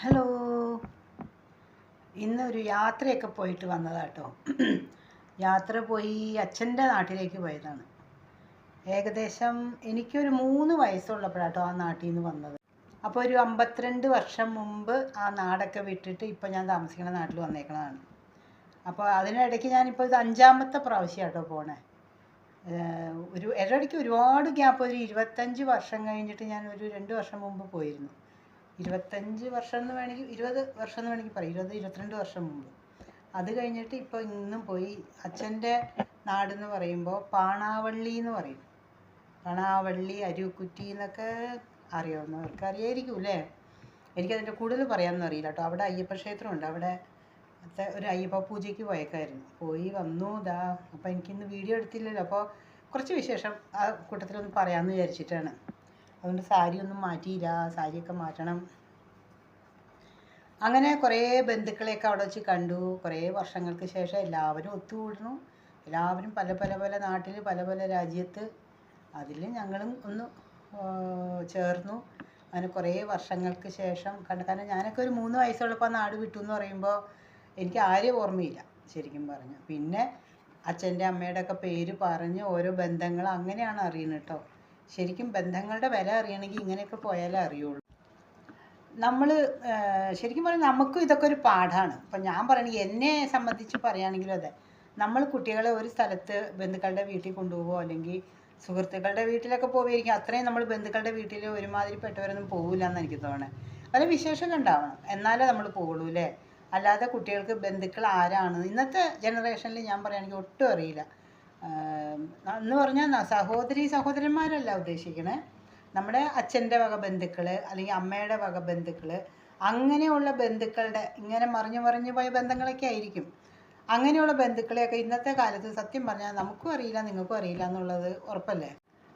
Hello. ഇന്നൊരു യാത്രയൊക്കെ പോയിട്ട് വന്നതാട്ടോ യാത്ര പോയി അച്ഛന്റെ നാട്ടിലേക്ക് പോയതാണ്. ഏകദേശം എനിക്കൊരു മൂന്ന് വയസ്സുള്ളപ്പോഴാട്ടോ ആ നാട്ടിൽ നിന്ന് വന്നത്. അപ്പോൾ ഒരു അമ്പത്തിരണ്ട് വർഷം മുമ്പ് ആ നാടൊക്കെ വിട്ടിട്ട് ഇപ്പോൾ ഞാൻ താമസിക്കുന്ന നാട്ടിൽ വന്നേക്കണതാണ്. അപ്പോൾ അതിനിടയ്ക്ക് ഞാനിപ്പോൾ ഇത് അഞ്ചാമത്തെ പ്രാവശ്യമാട്ടോ പോണേ. ഒരു ഇടയ്ക്ക് ഒരുപാട് ഗ്യാപ്പ്. ഒരു ഇരുപത്തഞ്ച് വർഷം കഴിഞ്ഞിട്ട് ഞാൻ ഒരു രണ്ട് വർഷം മുമ്പ് പോയിരുന്നു. ഇരുപത്തഞ്ച് വർഷം എന്ന് വേണമെങ്കിൽ ഇരുപത് വർഷം എന്ന് വേണമെങ്കിൽ പറയാം. ഇരുപത് ഇരുപത്തിരണ്ട് വർഷം മുമ്പ്. അത് കഴിഞ്ഞിട്ട് ഇപ്പോൾ ഇന്നും പോയി അച്ഛന്റെ എന്ന് പറയുമ്പോൾ പാണാവള്ളി എന്ന് പറയും. പാണാവള്ളി അരുക്കുറ്റി എന്നൊക്കെ അറിയാവുന്നവർക്ക് അറിയായിരിക്കും അല്ലേ? എനിക്കതിന്റെ കൂടുതൽ പറയാമെന്ന് അറിയില്ല കേട്ടോ. അവിടെ അയ്യപ്പ ക്ഷേത്രമുണ്ട്. അവിടെ ഒരു അയ്യപ്പ പൂജയ്ക്ക് പോയേക്കായിരുന്നു. പോയി വന്നു ഇതാ അപ്പോൾ എനിക്കിന്ന് വീഡിയോ എടുത്തില്ലല്ലോ. അപ്പോൾ കുറച്ച് വിശേഷം ആ കൂട്ടത്തിലൊന്ന് പറയാമെന്ന് വിചാരിച്ചിട്ടാണ്. അതുകൊണ്ട് സാരി ഒന്നും മാറ്റിയില്ല സാരിയൊക്കെ മാറ്റണം. അങ്ങനെ കുറേ ബന്ധുക്കളെയൊക്കെ അവിടെ വെച്ച് കണ്ടു. കുറേ വർഷങ്ങൾക്ക് ശേഷം എല്ലാവരും ഒത്തുകൂടുന്നു. എല്ലാവരും പല പല പല നാട്ടിൽ പല പല രാജ്യത്ത് അതിൽ ഞങ്ങളും ഒന്ന് ചേർന്നു. അങ്ങനെ കുറേ വർഷങ്ങൾക്ക് ശേഷം കണ്ട കാരണം ഞാനൊക്കെ ഒരു മൂന്ന് വയസ്സുള്ളപ്പോൾ നാട് വിട്ടു എന്ന് പറയുമ്പോൾ എനിക്ക് ആരെയും ഓർമ്മയില്ല ശരിക്കും പറഞ്ഞു പിന്നെ അച്ഛന്റെ അമ്മയുടെ ഒക്കെ പേര് പറഞ്ഞ് ഓരോ ബന്ധങ്ങൾ അങ്ങനെയാണ് അറിയുന്നത് കേട്ടോ. ശരിക്കും ബന്ധങ്ങളുടെ വില അറിയണമെങ്കിൽ ഇങ്ങനെയൊക്കെ പോയാലേ അറിയുള്ളൂ. നമ്മൾ ശരിക്കും പറഞ്ഞാൽ നമുക്കും ഇതൊക്കെ ഒരു പാഠമാണ് ഇപ്പം ഞാൻ പറയണെങ്കിൽ എന്നെ സംബന്ധിച്ച് പറയുകയാണെങ്കിലും അതെ. നമ്മൾ കുട്ടികളെ ഒരു സ്ഥലത്ത് ബന്ധുക്കളുടെ വീട്ടിൽ കൊണ്ടുപോകുമോ അല്ലെങ്കിൽ സുഹൃത്തുക്കളുടെ വീട്ടിലൊക്കെ പോവുമായിരിക്കും അത്രയും നമ്മൾ ബന്ധുക്കളുടെ വീട്ടിൽ ഒരുമാതിരിപ്പെട്ടവരൊന്നും പോകില്ല എന്ന് എനിക്ക് തോന്നണേ. വല്ല വിശേഷമൊക്കെ ഉണ്ടാവണം. എന്നാലേ നമ്മൾ പോകുള്ളൂ അല്ലേ? അല്ലാതെ കുട്ടികൾക്ക് ബന്ധുക്കൾ ആരാണ്? ഇന്നത്തെ ജനറേഷനിൽ ഞാൻ പറയുകയാണെങ്കിൽ ഒട്ടും അറിയില്ല. എന്ന് പറഞ്ഞാൽ സഹോദരി സഹോദരന്മാരല്ല ഉദ്ദേശിക്കണേ. നമ്മുടെ അച്ഛന്റെ വക ബന്ധുക്കൾ അല്ലെങ്കിൽ അമ്മയുടെ വക ബന്ധുക്കൾ അങ്ങനെയുള്ള ബന്ധുക്കളുടെ ഇങ്ങനെ മറിഞ്ഞു മറിഞ്ഞു പോയ ബന്ധങ്ങളൊക്കെ ആയിരിക്കും. അങ്ങനെയുള്ള ബന്ധുക്കളെയൊക്കെ ഇന്നത്തെ കാലത്ത് സത്യം പറഞ്ഞാൽ നമുക്കും അറിയില്ല നിങ്ങൾക്കും അറിയില്ല എന്നുള്ളത് ഉറപ്പല്ലേ?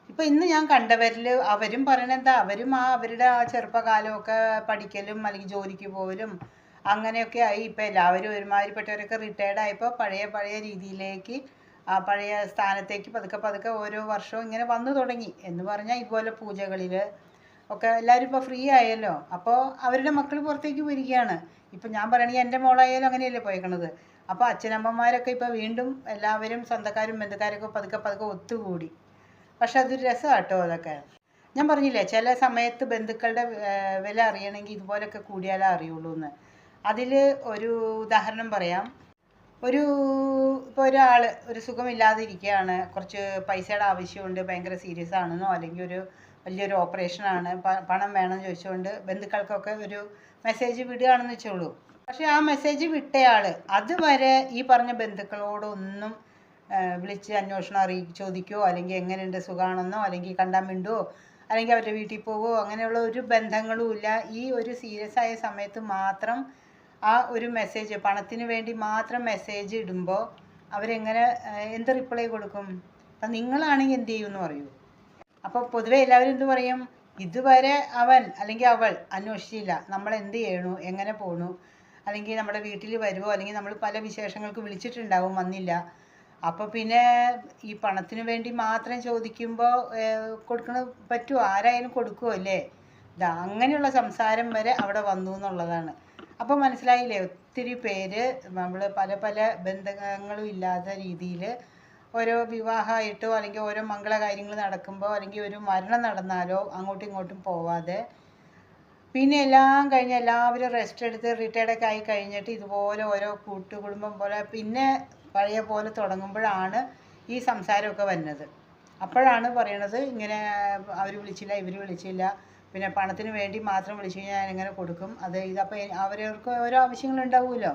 ഇപ്പം ഇന്ന് ഞാൻ കണ്ടവരിൽ അവരും പറയണത് എന്താ? അവരും ആ അവരുടെ ആ ചെറുപ്പകാലമൊക്കെ പഠിക്കലും അല്ലെങ്കിൽ ജോലിക്ക് പോകലും അങ്ങനെയൊക്കെ ആയി. ഇപ്പം എല്ലാവരും ഒരുമാതിരിപ്പെട്ടവരൊക്കെ റിട്ടയർഡ് ആയപ്പോൾ പഴയ പഴയ രീതിയിലേക്ക് പഴയ സ്ഥാനത്തേക്ക് പതുക്കെ പതുക്കെ ഓരോ വർഷവും ഇങ്ങനെ വന്നു തുടങ്ങി. എന്ന് പറഞ്ഞാൽ ഇതുപോലെ പൂജകളിൽ ഒക്കെ എല്ലാവരും ഇപ്പോൾ ഫ്രീ ആയല്ലോ. അപ്പോൾ അവരുടെ മക്കൾ പുറത്തേക്ക് പോയിരിക്കുകയാണ്. ഇപ്പം ഞാൻ പറയണെങ്കിൽ എന്റെ മോളായാലും അങ്ങനെയല്ലേ പോയേക്കണത്. അപ്പോൾ അച്ഛനമ്മമാരൊക്കെ ഇപ്പോൾ വീണ്ടും എല്ലാവരും സ്വന്തക്കാരും ബന്ധുക്കാരൊക്കെ പതുക്കെ പതുക്കെ ഒത്തുകൂടി. പക്ഷെ അതൊരു രസമാണ് കേട്ടോ അതൊക്കെ. ഞാൻ പറഞ്ഞില്ലേ ചില സമയത്ത് ബന്ധുക്കളുടെ വില അറിയണമെങ്കിൽ ഇതുപോലൊക്കെ കൂടിയാലേ അറിയുള്ളൂ എന്ന് അതിൽ ഒരു ഉദാഹരണം പറയാം. ഒരു ഇപ്പോൾ ഒരാൾ ഒരു സുഖമില്ലാതെ ഇരിക്കുകയാണ് കുറച്ച് പൈസയുടെ ആവശ്യമുണ്ട് ഭയങ്കര സീരിയസ് ആണെന്നോ അല്ലെങ്കിൽ ഒരു വലിയൊരു ഓപ്പറേഷനാണ് പണം വേണം ചോദിച്ചുകൊണ്ട് ബന്ധുക്കൾക്കൊക്കെ ഒരു മെസ്സേജ് വിടുകയാണെന്ന് വെച്ചോളൂ. പക്ഷേ ആ മെസ്സേജ് വിട്ടയാൾ അതുവരെ ഈ പറഞ്ഞ ബന്ധുക്കളോടൊന്നും വിളിച്ച് അന്വേഷണം അറിയി ചോദിക്കുകയോ അല്ലെങ്കിൽ എങ്ങനെയുണ്ട് സുഖമാണെന്നോ അല്ലെങ്കിൽ കണ്ടാൽ മിണ്ടുവോ അല്ലെങ്കിൽ അവരുടെ വീട്ടിൽ പോവുമോ അങ്ങനെയുള്ള ഒരു ബന്ധങ്ങളും ഇല്ല ഈ ഒരു സീരിയസ് ആയ സമയത്ത് മാത്രം ആ ഒരു മെസ്സേജ് പണത്തിന് വേണ്ടി മാത്രം മെസ്സേജ് ഇടുമ്പോൾ അവരെങ്ങനെ എന്ത് റിപ്ലൈ കൊടുക്കും? അപ്പം നിങ്ങളാണെങ്കിൽ എന്ത് ചെയ്യുമെന്ന് പറയൂ. അപ്പോൾ പൊതുവേ എല്ലാവരും എന്ത് പറയും? ഇതുവരെ അവൻ അല്ലെങ്കിൽ അവൾ അന്വേഷിച്ചില്ല. നമ്മൾ എന്ത് ചെയ്യണു? എങ്ങനെ പോണു? അല്ലെങ്കിൽ നമ്മുടെ വീട്ടിൽ വരുമോ അല്ലെങ്കിൽ നമ്മൾ പല വിശേഷങ്ങൾക്ക് വിളിച്ചിട്ടുണ്ടാവും വന്നില്ല. അപ്പോൾ പിന്നെ ഈ പണത്തിന് വേണ്ടി മാത്രം ചോദിക്കുമ്പോൾ കൊടുക്കണ പറ്റുമോ ആരായാലും കൊടുക്കുമോ അല്ലേ അങ്ങനെയുള്ള സംസാരം വരെ അവിടെ വന്നു എന്നുള്ളതാണ്. അപ്പോൾ മനസ്സിലായില്ലേ ഒത്തിരി പേര് നമ്മൾ പല പല ബന്ധങ്ങളും ഇല്ലാത്ത രീതിയിൽ ഓരോ വിവാഹമായിട്ടോ അല്ലെങ്കിൽ ഓരോ മംഗള കാര്യങ്ങൾ നടക്കുമ്പോൾ അല്ലെങ്കിൽ ഒരു മരണം നടന്നാലോ അങ്ങോട്ടും ഇങ്ങോട്ടും പോവാതെ പിന്നെ എല്ലാം കഴിഞ്ഞ് എല്ലാവരും റെസ്റ്റ് എടുത്ത് റിട്ടയർഡൊക്കെ ആയി കഴിഞ്ഞിട്ട് ഇതുപോലെ ഓരോ കൂട്ടുകുടുംബം പോലെ പിന്നെ പഴയ പോലെ തുടങ്ങുമ്പോഴാണ് ഈ സംസാരമൊക്കെ വരുന്നത് അപ്പോഴാണ് പറയണത് ഇങ്ങനെ അവർ വിളിച്ചില്ല ഇവർ വിളിച്ചില്ല. പിന്നെ പണത്തിന് വേണ്ടി മാത്രം വിളിച്ചു കഴിഞ്ഞാൽ ഞാൻ എങ്ങനെ കൊടുക്കും. അത് ഇതപ്പോൾ അവരവർക്ക് ഓരോ ആവശ്യങ്ങളുണ്ടാവുമല്ലോ.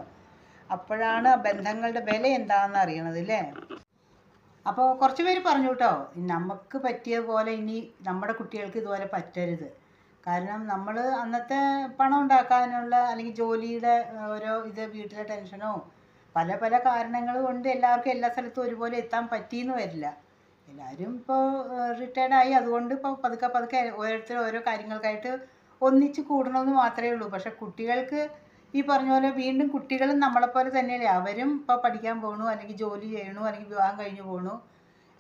അപ്പോഴാണ് ബന്ധങ്ങളുടെ വില എന്താണെന്ന് അറിയണത് അല്ലേ അപ്പോൾ കുറച്ച് പേര് പറഞ്ഞു കേട്ടോ നമുക്ക് പറ്റിയ പോലെ ഇനി നമ്മുടെ കുട്ടികൾക്ക് ഇതുപോലെ പറ്റരുത്. കാരണം നമ്മൾ അന്നത്തെ പണം ഉണ്ടാക്കാനുള്ള അല്ലെങ്കിൽ ജോലിയുടെ ഓരോ ഇത് വീട്ടിലെ ടെൻഷനോ പല പല കാരണങ്ങൾ കൊണ്ട് എല്ലാവർക്കും എല്ലാ സ്ഥലത്തും ഒരുപോലെ എത്താൻ പറ്റിയെന്ന് വരില്ല. എല്ലാവരും ഇപ്പോൾ റിട്ടയർഡായി അതുകൊണ്ട് ഇപ്പോൾ പതുക്കെ പതുക്കെ ഓരോരുത്തർ ഓരോ കാര്യങ്ങൾക്കായിട്ട് ഒന്നിച്ച് കൂടണമെന്ന് മാത്രമേ ഉള്ളൂ. പക്ഷെ കുട്ടികൾക്ക് ഈ പറഞ്ഞ പോലെ വീണ്ടും കുട്ടികളും നമ്മളെപ്പോലെ തന്നെയല്ലേ? അവരും ഇപ്പോൾ പഠിക്കാൻ പോകണു അല്ലെങ്കിൽ ജോലി ചെയ്യണു അല്ലെങ്കിൽ വിവാഹം കഴിഞ്ഞു പോകണു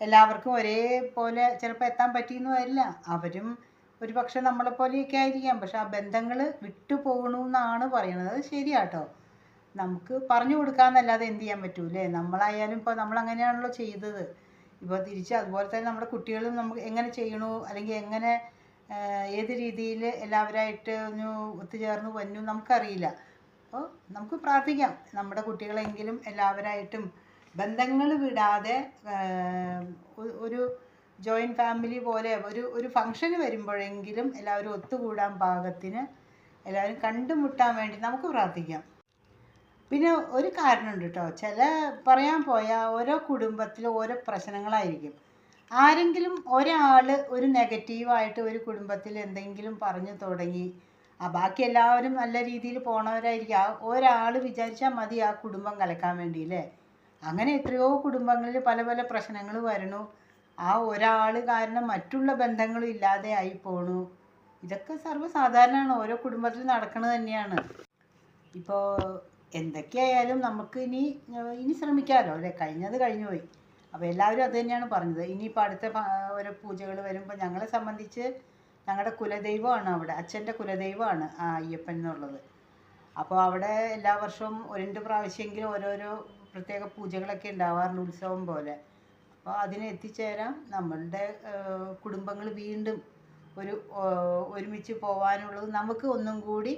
എല്ലാവർക്കും ഒരേപോലെ ചിലപ്പോൾ എത്താൻ പറ്റിയെന്ന് വരില്ല. അവരും ഒരു പക്ഷെ നമ്മളെപ്പോലെയൊക്കെ ആയിരിക്കാം. പക്ഷെ ആ ബന്ധങ്ങൾ വിട്ടു പോകണമെന്നാണ് പറയണത്. അത് ശരിയാട്ടോ. നമുക്ക് പറഞ്ഞു കൊടുക്കാമെന്നല്ലാതെ എന്ത് ചെയ്യാൻ പറ്റൂലേ നമ്മളായാലും ഇപ്പോൾ നമ്മളങ്ങനെയാണല്ലോ ചെയ്തത്. ഇപ്പോൾ തിരിച്ച് അതുപോലെ തന്നെ നമ്മുടെ കുട്ടികളും നമുക്ക് എങ്ങനെ ചെയ്യണു? അല്ലെങ്കിൽ എങ്ങനെ ഏത് രീതിയിൽ എല്ലാവരായിട്ട് ഒന്ന് ഒത്തുചേർന്ന് വന്നു നമുക്കറിയില്ല. അപ്പോൾ നമുക്ക് പ്രാർത്ഥിക്കാം. നമ്മുടെ കുട്ടികളെങ്കിലും എല്ലാവരായിട്ടും ബന്ധങ്ങൾ വിടാതെ ഒരു ജോയിന്റ് ഫാമിലി പോലെ ഒരു ഒരു ഫംഗ്ഷന് വരുമ്പോഴെങ്കിലും എല്ലാവരും ഒത്തുകൂടാൻ പാകത്തിന് എല്ലാവരും കണ്ടുമുട്ടാൻ വേണ്ടി നമുക്ക് പ്രാർത്ഥിക്കാം. പിന്നെ ഒരു കാരണമുണ്ട് കേട്ടോ ചില പറയാൻ പോയാൽ ഓരോ കുടുംബത്തിലും ഓരോ പ്രശ്നങ്ങളായിരിക്കും. ആരെങ്കിലും ഒരാൾ ഒരു നെഗറ്റീവായിട്ട് ഒരു കുടുംബത്തിൽ എന്തെങ്കിലും പറഞ്ഞു തുടങ്ങി ആ ബാക്കി എല്ലാവരും നല്ല രീതിയിൽ പോണവരായിരിക്കും. ആ ഒരാൾ വിചാരിച്ചാൽ മതി ആ കുടുംബം കലക്കാൻ വേണ്ടി അല്ലേ അങ്ങനെ എത്രയോ കുടുംബങ്ങളിൽ പല പല പ്രശ്നങ്ങൾ വരണു ആ ഒരാൾ കാരണം മറ്റുള്ള ബന്ധങ്ങളും ഇല്ലാതെ ആയി പോണു. ഇതൊക്കെ സർവസാധാരണമാണ്. ഓരോ കുടുംബത്തിലും നടക്കുന്നത് തന്നെയാണ്. ഇപ്പോൾ എന്തൊക്കെയായാലും നമുക്ക് ഇനി ഇനി ശ്രമിക്കാമല്ലോ അല്ലേ? കഴിഞ്ഞത് കഴിഞ്ഞുപോയി അപ്പോൾ എല്ലാവരും അത് തന്നെയാണ് പറഞ്ഞത്. ഇനിയിപ്പോൾ അടുത്ത ഓരോ പൂജകൾ വരുമ്പോൾ ഞങ്ങളെ സംബന്ധിച്ച് ഞങ്ങളുടെ കുലദൈവമാണ് അവിടെ. അച്ഛന്റെ കുലദൈവമാണ് ആ അയ്യപ്പൻ എന്നുള്ളത്. അപ്പോൾ അവിടെ എല്ലാ വർഷവും ഒരു രണ്ട് പ്രാവശ്യമെങ്കിലും ഓരോരോ പ്രത്യേക പൂജകളൊക്കെ ഉണ്ടാവാറുണ്ട് ഉത്സവം പോലെ. അപ്പോൾ അതിന് എത്തിച്ചേരാൻ നമ്മളുടെ കുടുംബങ്ങൾ വീണ്ടും ഒരു ഒരുമിച്ച് പോകാനുള്ളത് നമുക്ക് ഒന്നും കൂടി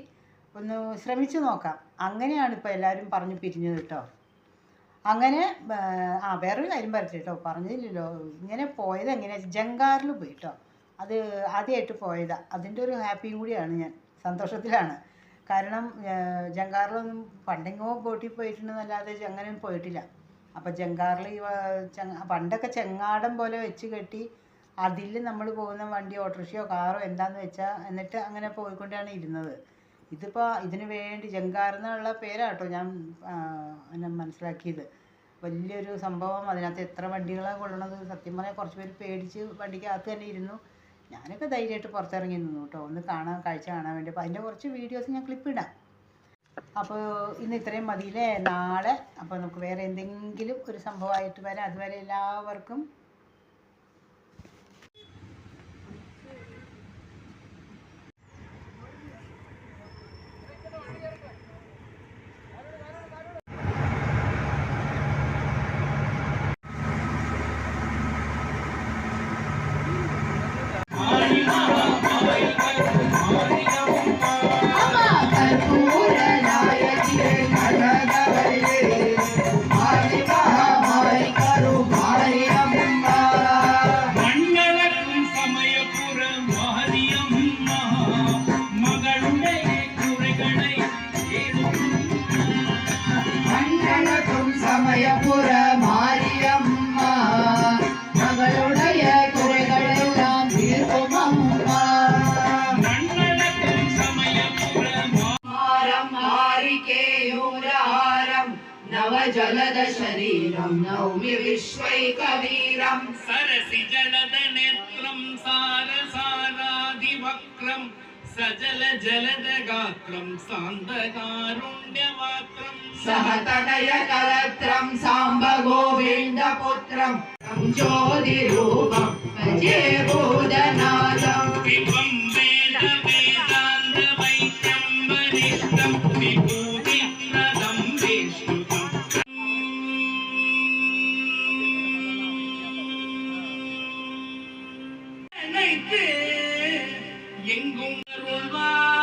ഒന്ന് ശ്രമിച്ചു നോക്കാം. അങ്ങനെയാണ് ഇപ്പോൾ എല്ലാവരും പറഞ്ഞു പിരിഞ്ഞത് കേട്ടോ. അങ്ങനെ ആ വേറൊരു കാര്യം പറയട്ടെ കേട്ടോ. പറഞ്ഞില്ലല്ലോ. ഇങ്ങനെ പോയത് എങ്ങനെയാ? ജങ്കാറിൽ പോയി കേട്ടോ. അത് ആദ്യമായിട്ട് പോയതാ. അതിന്റെ ഒരു ഹാപ്പിയും കൂടിയാണ് ഞാൻ. സന്തോഷത്തിലാണ്. കാരണം ജങ്കാറിലൊന്നും പണ്ടെങ്ങോ ബോട്ടിൽ പോയിട്ടുണ്ടെന്നല്ലാതെ അങ്ങനെ പോയിട്ടില്ല. അപ്പോൾ ജങ്കാറിൽ ഈ പണ്ടൊക്കെ ചെങ്ങാടം പോലെ വെച്ച് കെട്ടി അതിൽ നമ്മൾ പോകുന്ന വണ്ടി ഓട്ടോറിക്ഷയോ കാറോ എന്താന്ന് വെച്ചാൽ എന്നിട്ട് അങ്ങനെ പോയിക്കൊണ്ടാണ് ഇരുന്നത്. ഇതിപ്പോൾ ഇതിനു വേണ്ടി ജങ്കാർ എന്നുള്ള പേരാട്ടോ ഞാൻ ആ, മനസ്സിലാക്കിയത്. വലിയൊരു സംഭവം. അതിനകത്ത് എത്ര വണ്ടികളാണ് കൊള്ളണത്? സത്യം പറഞ്ഞാൽ കുറച്ച് പേര് പേടിച്ച് വണ്ടിക്കകത്ത് തന്നെ ഇരുന്നു. ഞാനൊക്കെ ധൈര്യമായിട്ട് പുറത്തിറങ്ങി നിന്നു കേട്ടോ ഒന്ന് കാണാൻ കാഴ്ച കാണാൻ വേണ്ടി. അപ്പോൾ അതിന്റെ കുറച്ച് വീഡിയോസ് ഞാൻ ക്ലിപ്പ് ഇടാം. അപ്പോൾ ഇന്ന് ഇത്രയും മതിയില്ലേ? നാളെ അപ്പോൾ നമുക്ക് വേറെ എന്തെങ്കിലും ഒരു സംഭവമായിട്ട് വരാം. അതുവരെ എല്ലാവർക്കും तद शरीर नौमी विश्व विश्वैकवीरं सरसि जलद नेत्र सार साराधिवक्रं सजल जलद गात्रं सान्दकारुण्यवात्रं सह तनय करत्रं साम्ब गोविन्दपुत्रं ज्योतिरूपं भजे बोधना will.